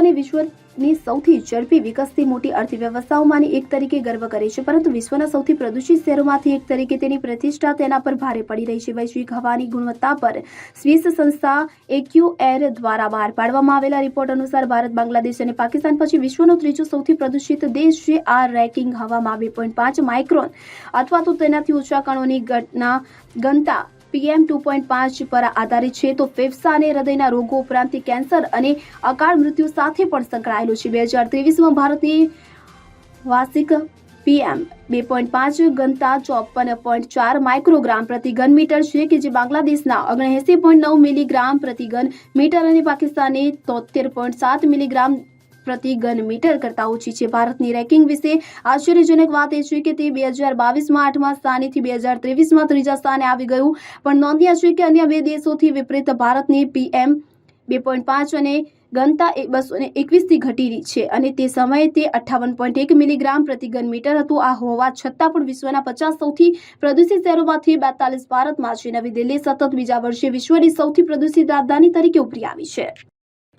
પોતાની વિશ્વની સૌથી ઝડપી, વિકસતી, મોટી અર્થવ્યવસ્થાઓમાંની એક તરીકે ગર્વ કરે છે. પરંતુ વિશ્વના સૌથી પ્રદૂષિત શહેરોમાંથી એક તરીકે તેની પ્રતિષ્ઠા તેના પર ભારે પડી રહી છે. વૈશ્વિક હવાની ગુણવત્તા પર સ્વિસ સંસ્થા એક્યુ એર દ્વારા બહાર પાડવામાં આવેલા રિપોર્ટ અનુસાર ભારત, બાંગ્લાદેશ અને પાકિસ્તાન પછી વિશ્વનો ત્રીજો સૌથી પ્રદૂષિત દેશ છે. આ રેકિંગ હવામાં બે પોઈન્ટ પાંચ માઇક્રોન અથવા તો તેનાથી ઓછા કણોની ઘટના ઘનતા પીએમ ટુ પોઈન્ટ પાંચ પર આધારિત છે, તો ફેફસા અને હૃદયના રોગો ઉપરાંત કેન્સર અને અકાળ મૃત્યુ સાથે પણ સંકળાયેલું છે. બે હજાર ત્રેવીસમાં ભારતની વાર્ષિક પીએમ બે પોઈન્ટ પાંચ ઘનતા ચોપન પોઈન્ટ ચાર માઇક્રોગ્રામ પ્રતિ ઘન મીટર છે, કે જે બાંગ્લાદેશના ઓગણએંસી પોઈન્ટ નવ મિલીગ્રામ પ્રતિ ઘન મીટર અને પાકિસ્તાને તોતેર પોઈન્ટ સાત મિલીગ્રામ પ્રતિ ઘન મીટર કરતાં ઓછી છે. ભારતની રેન્કિંગ વિશે આશ્ચર્યજનક વાત એ છે કે તે બે હજાર બાવીસમાં આઠમા સ્થાનેથી બે હજાર ત્રેવીસમાં ત્રીજા સ્થાને આવી ગયું. પણ નોંધ્યા છે કે અન્ય બે દેશોથી વિપરીત ભારતની પીએમ બે પોઈન્ટ પાંચ અને ઘનતા બસો ને એકવીસથી ઘટી રહી છે અને તે સમયે તે અઠ્ઠાવન પોઈન્ટ એક મિલીગ્રામ પ્રતિ ઘન મીટર હતું. આ હોવા છતાં પણ વિશ્વના પચાસ સૌથી પ્રદૂષિત શહેરોમાંથી બેતાલીસ ભારતમાં છે. નવી દિલ્હી સતત બીજા વર્ષે વિશ્વની સૌથી પ્રદૂષિત રાજધાની તરીકે ઉભરી આવી છે.